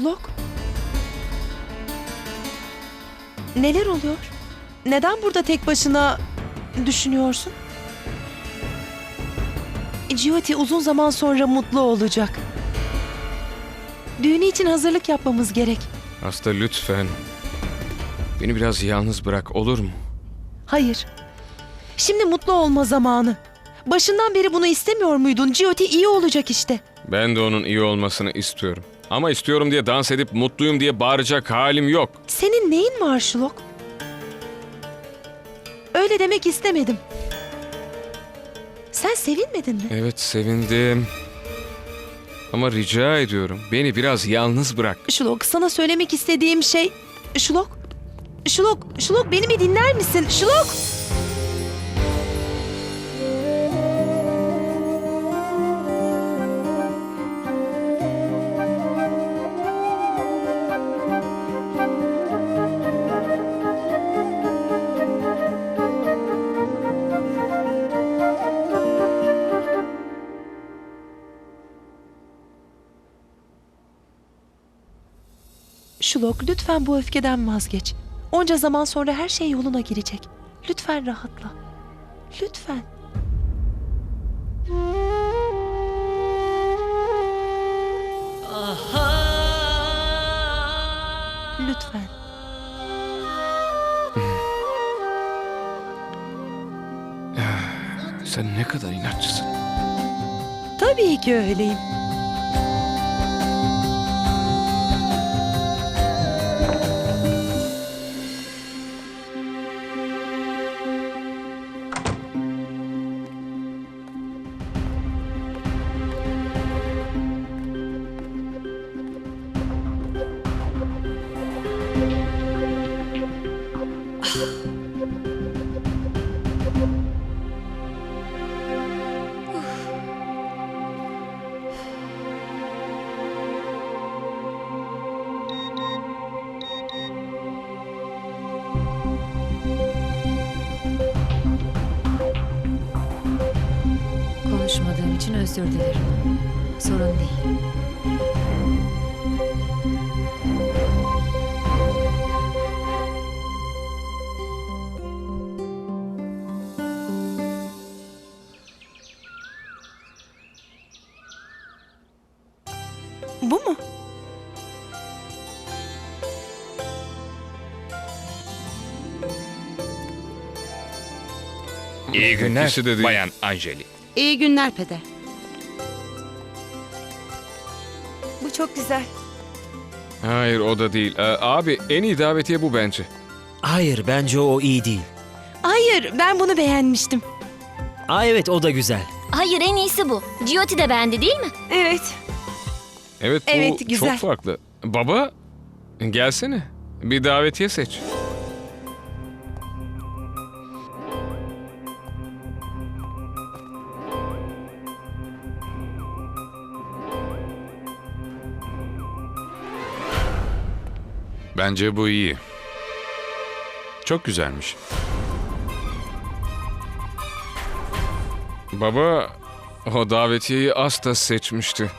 Şlok. Neler oluyor? Neden burada tek başına düşünüyorsun? Jyoti uzun zaman sonra mutlu olacak. Düğünü için hazırlık yapmamız gerek. Hasta lütfen. Beni biraz yalnız bırak olur mu? Hayır. Şimdi mutlu olma zamanı. Başından beri bunu istemiyor muydun? Jyoti iyi olacak işte. Ben de onun iyi olmasını istiyorum. Ama istiyorum diye dans edip mutluyum diye bağıracak halim yok. Senin neyin var Şlok? Öyle demek istemedim. Sen sevinmedin mi? Evet sevindim. Ama rica ediyorum beni biraz yalnız bırak. Şlok sana söylemek istediğim şey... Şlok? Şlok, Şlok beni bir dinler misin? Şlok! Şlok lütfen bu öfkeden vazgeç. Onca zaman sonra her şey yoluna girecek. Lütfen rahatla. Lütfen. Lütfen. Sen ne kadar inatçısın. Tabii ki öyleyim. Özür dilerim. Sorun değil. Bu mu? İyi günler İkisi de değil. Bayan Anjeli. İyi günler peder. Çok güzel. Hayır o da değil. Ee, abi en iyi davetiye bu bence. Hayır bence o iyi değil. Hayır, ben bunu beğenmiştim. Aa evet o da güzel. Hayır en iyisi bu. Giotti de beğendi değil mi? Evet. Evet bu Evet, güzel. çok farklı. Baba gelsene. Bir davetiye seç. Bence bu iyi. Çok güzelmiş. Baba o davetiyeyi Asta seçmişti.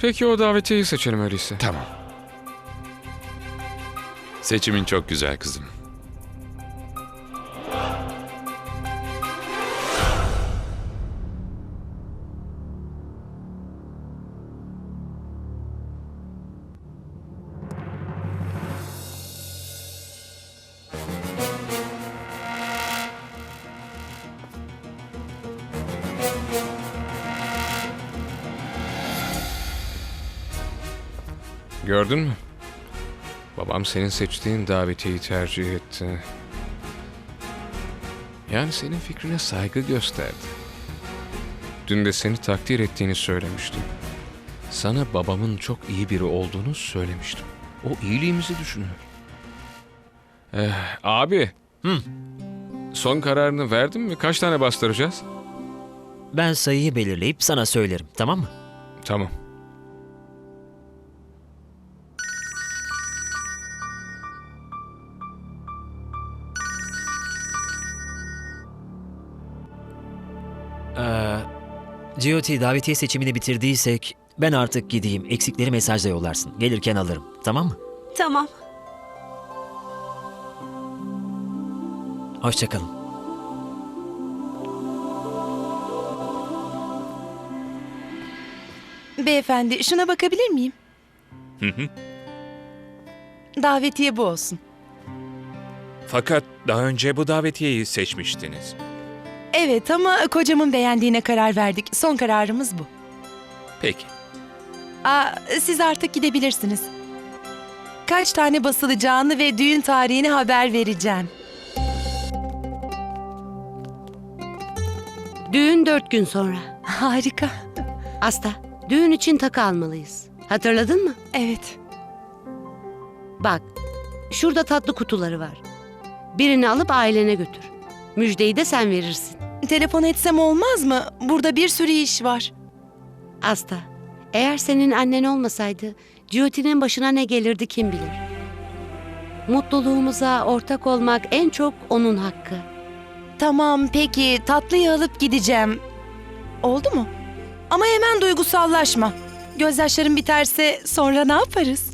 Peki o davetiyeyi seçelim öyleyse. Tamam. Seçimin çok güzel kızım. Gördün mü? Babam senin seçtiğin davetiyeyi tercih etti. Yani senin fikrine saygı gösterdi. Dün de seni takdir ettiğini söylemiştim. Sana babamın çok iyi biri olduğunu söylemiştim. O iyiliğimizi düşünüyor. Eh, abi. Hı. Son kararını verdin mi? Kaç tane bastıracağız? Ben sayıyı belirleyip sana söylerim tamam mı? Tamam. GOT davetiye seçimini bitirdiysek Ben artık gideyim. Eksikleri mesajla yollarsın. Gelirken alırım. Tamam mı? Tamam. Hoşçakalın. Beyefendi şuna bakabilir miyim? Davetiye bu olsun. Fakat daha önce bu davetiyeyi seçmiştiniz. Evet ama kocamın beğendiğine karar verdik. Son kararımız bu. Peki. Aa, siz artık gidebilirsiniz. Kaç tane basılacağını ve düğün tarihini haber vereceğim. Düğün dört gün sonra. Harika. Asta, düğün için takı almalıyız. Hatırladın mı? Evet. Bak, şurada tatlı kutuları var. Birini alıp ailene götür. Müjdeyi de sen verirsin. Telefon etsem olmaz mı? Burada bir sürü iş var. Asta, eğer senin annen olmasaydı Jyoti'nin başına ne gelirdi kim bilir. Mutluluğumuza ortak olmak en çok onun hakkı. Tamam peki tatlıyı alıp gideceğim. Oldu mu? Ama hemen duygusallaşma. Gözyaşlarım biterse sonra ne yaparız?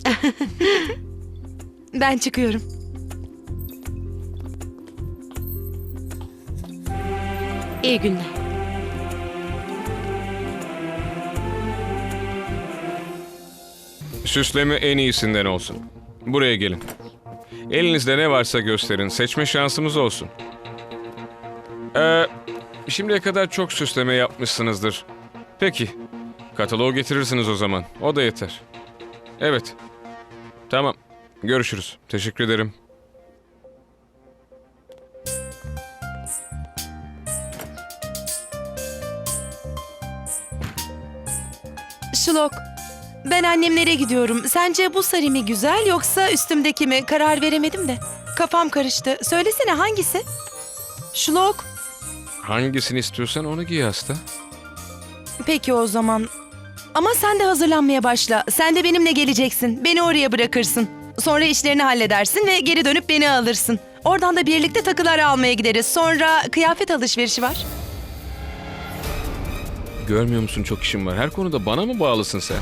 ben çıkıyorum. İyi günler. Süsleme en iyisinden olsun. Buraya gelin. Elinizde ne varsa gösterin. Seçme şansımız olsun. Ee, şimdiye kadar çok süsleme yapmışsınızdır. Peki. Kataloğu getirirsiniz o zaman. O da yeter. Evet. Tamam. Görüşürüz. Teşekkür ederim. Şlok, ben annemlere gidiyorum. Sence bu sarı mı güzel yoksa üstümdeki mi? Karar veremedim de. Kafam karıştı. Söylesene hangisi? Şlok, Hangisini istiyorsan onu giy hasta. peki o zaman. Ama sen de hazırlanmaya başla. Sen de benimle geleceksin. Beni oraya bırakırsın. Sonra işlerini halledersin ve geri dönüp beni alırsın. Oradan da birlikte takılar almaya gideriz. Sonra kıyafet alışverişi var. Görmüyor musun çok işim var. Her konuda bana mı bağlısın sen?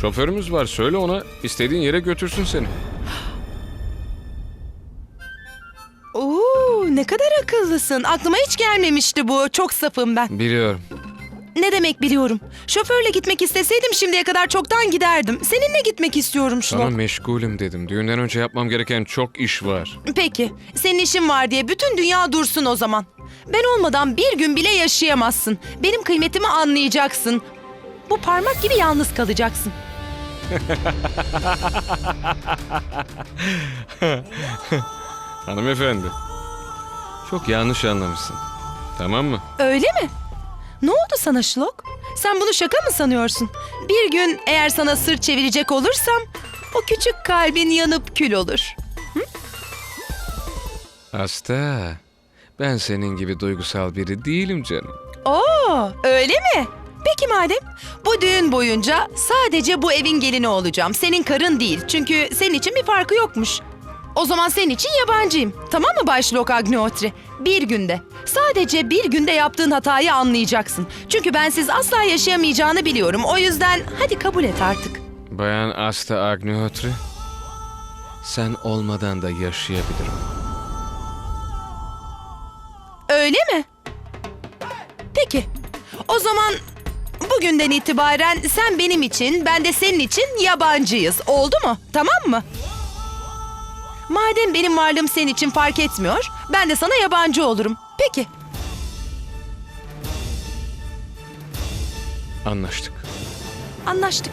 Şoförümüz var. Söyle ona istediğin yere götürsün seni. Oo, ne kadar akıllısın. Aklıma hiç gelmemişti bu. Çok safım ben. Biliyorum. Ne demek biliyorum. Şoförle gitmek isteseydim şimdiye kadar çoktan giderdim. Seninle gitmek istiyorum Şlok. Sana meşgulüm dedim. Düğünden önce yapmam gereken çok iş var. Peki, senin işin var diye bütün dünya dursun o zaman. Ben olmadan bir gün bile yaşayamazsın. Benim kıymetimi anlayacaksın. Bu parmak gibi yalnız kalacaksın. Hanımefendi. Çok yanlış anlamışsın. Tamam mı? Öyle mi? Ne oldu sana Şlok? Sen bunu şaka mı sanıyorsun? Bir gün eğer sana sırt çevirecek olursam o küçük kalbin yanıp kül olur. Hasta. Ben senin gibi duygusal biri değilim canım. Oo, öyle mi? Peki madem bu düğün boyunca sadece bu evin gelini olacağım. Senin karın değil. Çünkü senin için bir farkı yokmuş. O zaman senin için yabancıyım. Tamam mı Bay Şlok Agniotri? Bir günde. Sadece bir günde yaptığın hatayı anlayacaksın. Çünkü bensiz asla yaşayamayacağını biliyorum. O yüzden hadi kabul et artık. Bayan Asta Agnihotri. Sen olmadan da yaşayabilirim. Öyle mi? Peki. O zaman bugünden itibaren sen benim için, ben de senin için yabancıyız. Oldu mu? Tamam mı? Madem benim varlığım senin için fark etmiyor, ben de sana yabancı olurum. Peki. Anlaştık. Anlaştık.